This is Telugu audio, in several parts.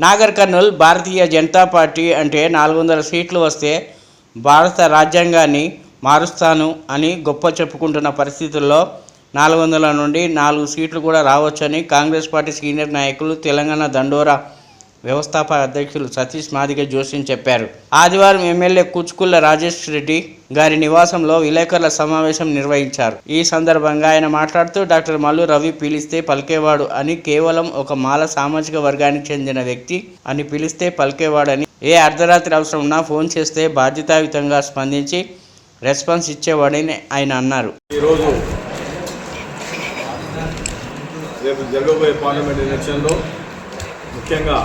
నాగర్ కర్నూల్ భారతీయ జనతా పార్టీ అంటే నాలుగు వందల సీట్లు వస్తే భారత రాజ్యాంగాన్ని మారుస్తాను అని గొప్ప చెప్పుకుంటున్న పరిస్థితుల్లో నాలుగు వందల నుండి నాలుగు సీట్లు కూడా రావచ్చని కాంగ్రెస్ పార్టీ సీనియర్ నాయకులు తెలంగాణ దండోరా వ్యవస్థాపక అధ్యక్షులు సతీష్ మాదిగ జోషిని చెప్పారు. ఆదివారం ఎమ్మెల్యే కూచుకుల్ల రాజేష్ రెడ్డి గారి నివాసంలో విలేకరుల సమావేశం నిర్వహించారు. ఈ సందర్భంగా ఆయన మాట్లాడుతూ డాక్టర్ మల్లు రవి పిలిస్తే పలికేవాడు అని కేవలం ఒక మాల సామాజిక వర్గానికి చెందిన వ్యక్తి అని పిలిస్తే పలికేవాడని ఏ అర్ధరాత్రి అవసరం ఉన్నా ఫోన్ చేస్తే బాధ్యతాయుతంగా స్పందించి రెస్పాన్స్ ఇచ్చేవాడని ఆయన అన్నారు. ఈరోజు రేపు జరగబోయే పార్లమెంట్ ఎలక్షన్లో ముఖ్యంగా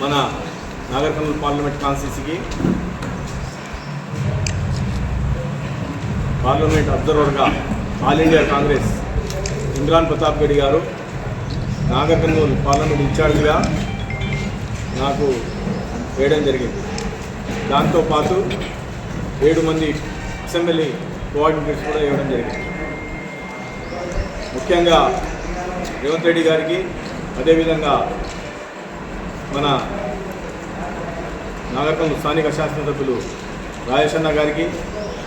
మన నాగర్ పార్లమెంట్ కాన్స్టిట్యూన్సీకి పార్లమెంట్ అబ్జర్వర్గా ఆల్ ఇండియా కాంగ్రెస్ ఇమ్రాన్ ప్రతాప్ రెడ్డి గారు నాగర్కర్నూలు పార్లమెంట్ ఇన్ఛార్జిగా నాకు వేయడం జరిగింది. దాంతోపాటు ఏడు మంది అసెంబ్లీ కోఆర్డినేటర్స్ కూడా ఇవ్వడం జరిగింది. ముఖ్యంగా రేవంత్ రెడ్డి గారికి అదేవిధంగా మన నాగరికం స్థానిక శాసనసభ్యులు రాజేశన్న గారికి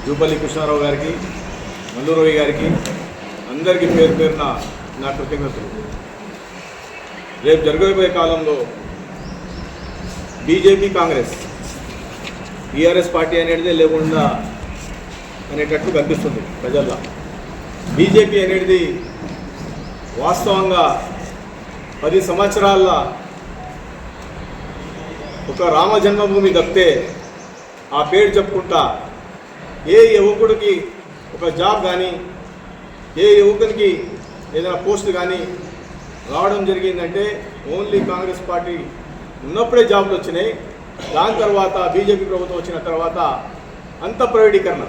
జూపల్లి కృష్ణారావు గారికి మల్లురోయి గారికి అందరికీ పేరు పేరున నా కృతజ్ఞతలు. రేపు జరగబోయే కాలంలో బీజేపీ కాంగ్రెస్ టీఆర్ఎస్ పార్టీ అనేది లేకుండా అనేటట్టు కనిపిస్తుంది ప్రజల్లో. బీజేపీ అనేది వాస్తవంగా పది సంవత్సరాల ఒక రామ జన్మభూమి తప్పితే ఆ పేరు చెప్పుకుంటా. ఏ యువకుడికి ఒక జాబ్ కానీ ఏ యువకునికి ఏదైనా పోస్ట్ కానీ రావడం జరిగిందంటే ఓన్లీ కాంగ్రెస్ పార్టీ ఉన్నప్పుడే జాబ్లు వచ్చినాయి. దాని తర్వాత బీజేపీ ప్రభుత్వం వచ్చిన తర్వాత అంత ప్రైవేటీకరణ.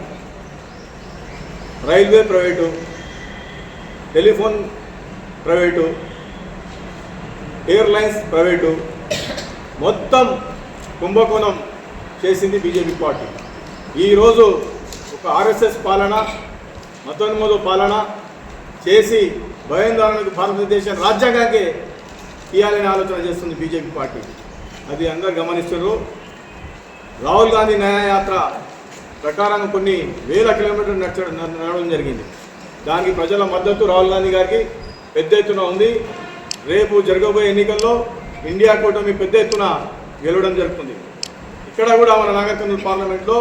Railway private telephone private airlines private మొత్తం కుంభకోణం చేసింది బీజేపీ పార్టీ. ఈరోజు ఒక ఆర్ఎస్ఎస్ పాలన మతోన్మోద పాలన చేసి భయోందోళనకు భారతదేశ రాజ్యాంగానికి ఇవ్వాలని ఆలోచన చేస్తుంది బీజేపీ పార్టీ. అది అందరు గమనిస్తున్నారు. రాహుల్ గాంధీ న్యాయయాత్ర ప్రకారం కొన్ని వేల కిలోమీటర్లు నడచడం నడవడం జరిగింది. దానికి ప్రజల మద్దతు రాహుల్ గాంధీ గారికి పెద్ద ఎత్తున ఉంది. రేపు జరగబోయే ఎన్నికల్లో ఇండియా కూటమి పెద్ద ఎత్తున గెలవడం జరుగుతుంది. ఇక్కడ కూడా మన నాగర్కర్నూలు పార్లమెంట్లో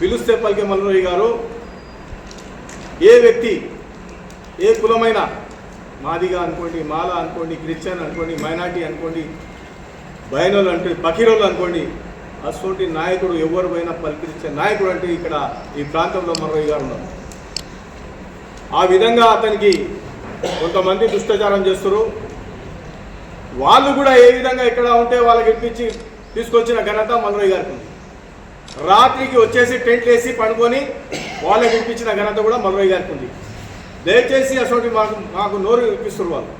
పిలుస్తే పలికే మల్లోయి గారు ఏ వ్యక్తి ఏ కులమైన మాదిగా అనుకోండి మాల అనుకోండి క్రిస్టియన్ అనుకోండి మైనార్టీ అనుకోండి బయనోళ్ళు అంటే పకీరోళ్ళు అనుకోండి అటువంటి నాయకుడు ఎవరు పోయినా పలికించే నాయకుడు అంటే ఇక్కడ ఈ ప్రాంతంలో మరొయ్య గారు ఉన్నారు. ఆ విధంగా అతనికి కొంతమంది దుష్టచారం చేస్తారు వాళ్ళు కూడా ఏ విధంగా ఇక్కడ ఉంటే వాళ్ళకి ఇప్పించి తీసుకొచ్చిన ఘనత మల్రోయ్ గారికి ఉంది. రాత్రికి వచ్చేసి టెంట్లు వేసి పడుకొని వాళ్ళకి ఇప్పించిన ఘనత కూడా మల్రోయ్ గారికి ఉంది. దయచేసి అటువంటి మాకు మాకు నోరు ఇప్పిస్తారు వాళ్ళు.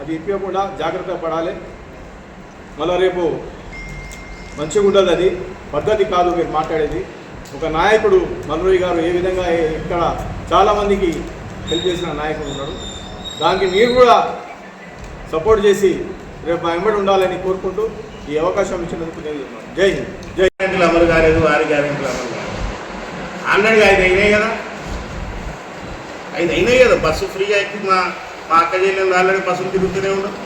అది ఇప్పకుండా జాగ్రత్త పడాలి. మళ్ళీ రేపు మంచిగా ఉండదు అది. పద్ధతి కాదు మీరు మాట్లాడేది. ఒక నాయకుడు మల్రోయ్ గారు ఏ విధంగా ఇక్కడ చాలామందికి హెల్ప్ చేసిన నాయకుడు ఉన్నాడు. దానికి మీరు కూడా సపోర్ట్ చేసి రేపు మా ఉండాలని కోరుకుంటూ ఈ అవకాశం ఇచ్చినందుకు నేను జై హింద్. జై గ్యారెంటీలు అమలు కాలేదు వారి గ్యారెంటీలు అమలు కాలేదు ఆల్రెడీ ఐదు అయినాయి కదా. ఐదు అయినాయి కదా. బస్సు ఫ్రీగా ఎక్కి మా మా అక్క చెల్లెలు ఆల్రెడీ బస్సులు తిరుగుతూనే ఉండవు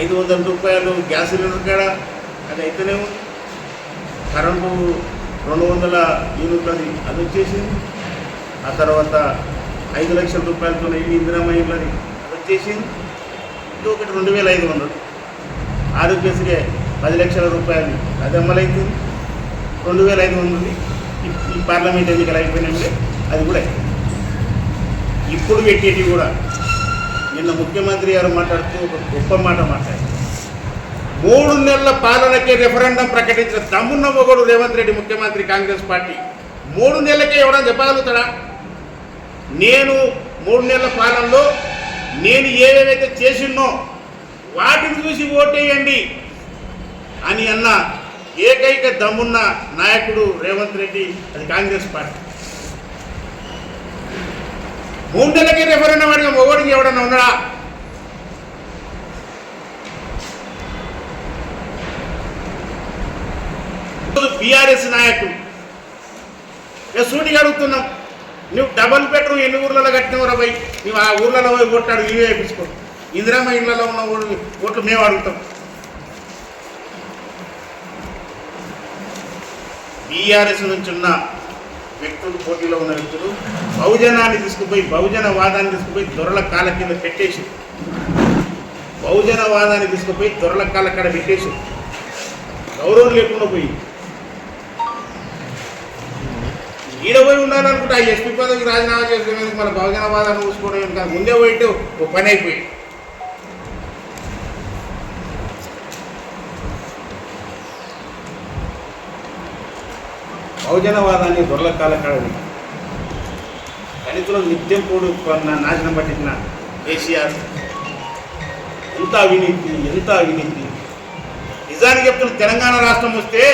ఐదు వందల రూపాయలు గ్యాస్ సిలిండర్ కాడ అది అయితేనే ఉంది. కరెంటు రెండు వందల యూనిట్లది అది వచ్చేసింది. ఆ తర్వాత ఐదు లక్షల రూపాయలతో ఇల్లు ఇందిరామ ఇళ్ళది అది వచ్చేసింది. ఒకటి రెండు వేల ఐదు వందలు ఆరోగ్యశ్రీ పది లక్షల రూపాయలు. అది అమలవుతుంది రెండు వేల ఐదు వందలు. ఈ- పార్లమెంట్ ఎన్నికలు అయిపోయినప్పుడే అది కూడా అయింది. ఇప్పుడు పెట్టేటివి కూడా నిన్న ముఖ్యమంత్రి గారు మాట్లాడుతూ ఒక గొప్ప మాట మాట్లాడారు. మూడు నెలల పాలనకే రెఫరెండం ప్రకటించిన తమ్మున్న మొగడు రేవంత్ రెడ్డి ముఖ్యమంత్రి కాంగ్రెస్ పార్టీ మూడు నెలలకే ఎవడని చెప్పగలుగుతాడా? నేను మూడు నెలల పాలనలో నేను ఏదేదైతే చేసిన్నో వాటిని చూసి ఓటేయండి అని అన్న ఏకైక దమ్మున్న నాయకుడు రేవంత్ రెడ్డి అది కాంగ్రెస్ పార్టీ. మూడు రెఫర్ అయిన అడిగిన మొగోడికి ఎవడన్నా ఉన్నాడా బీఆర్ఎస్ నాయకుడు. సూటిగా అడుగుతున్నాం. నువ్వు డబల్ బెడ్రూమ్ ఎన్ని ఊర్లలో కట్టినవరా పోయి నువ్వు ఆ ఊర్లలో పోయి కొట్టాడు ఇవే వేయించుకో ఇందిరామ ఇళ్ళలో ఉన్న ఓట్లు ఓట్లు మేము అడుగుతాం. బీఆర్ఎస్ నుంచి ఉన్న వ్యక్తులు పోటీలో ఉన్న వ్యక్తులు బహుజనాన్ని తీసుకుపోయి బహుజన వాదాన్ని తీసుకుపోయి దొరల కాల కింద పెట్టేసి బహుజన వాదాన్ని తీసుకుపోయి దొరల కాల కాడ పెట్టేసి గౌరవం లేకుండా పోయి ఈడ పోయి ఉండాలనుకుంటే ఆ ఎస్పీ పదవికి రాజీనామా చేసుకునేందుకు మన బహుజన వాదాన్ని చూసుకోవడం కాదు. ముందే పోయితే ఒక పని అయిపోయి బహుజనవాదాన్ని దొరలకాల కాడని దళితులు నిత్యం పోడు నాశనం పట్టించిన కేసీఆర్. ఎంత అవినీతి ఎంత అవినీతి. నిజానికి చెప్తున్న తెలంగాణ రాష్ట్రం వస్తే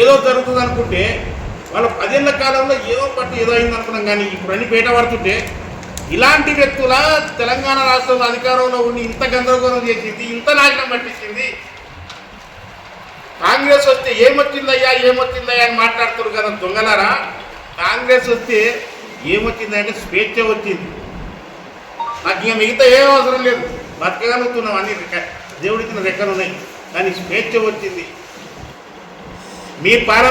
ఏదో జరుగుతుంది అనుకుంటే వాళ్ళ పదేళ్ళ కాలంలో ఏదో పట్టు ఏదో అయింది అనుకున్నాం కానీ ఇప్పుడు అన్ని పేట పడుతుంటే ఇలాంటి వ్యక్తుల తెలంగాణ రాష్ట్రంలో అధికారంలో ఉండి ఇంత గందరగోళం చేసింది ఇంత నాశనం పట్టించింది. కాంగ్రెస్ వస్తే ఏమొచ్చిందయ్యా ఏమొచ్చిందయ్యా అని మాట్లాడుతున్నారు కదా దొంగలారా? కాంగ్రెస్ వస్తే ఏమొచ్చిందంటే స్వేచ్ఛ వచ్చింది. నాకు ఇంకా మిగతా ఏం అవసరం లేదు. బతకగలుగుతున్నాం అన్ని రెక్క- దేవుడిచ్చిన రెక్కలు ఉన్నాయి. కానీ స్వేచ్ఛ వచ్చింది. మీ పాలన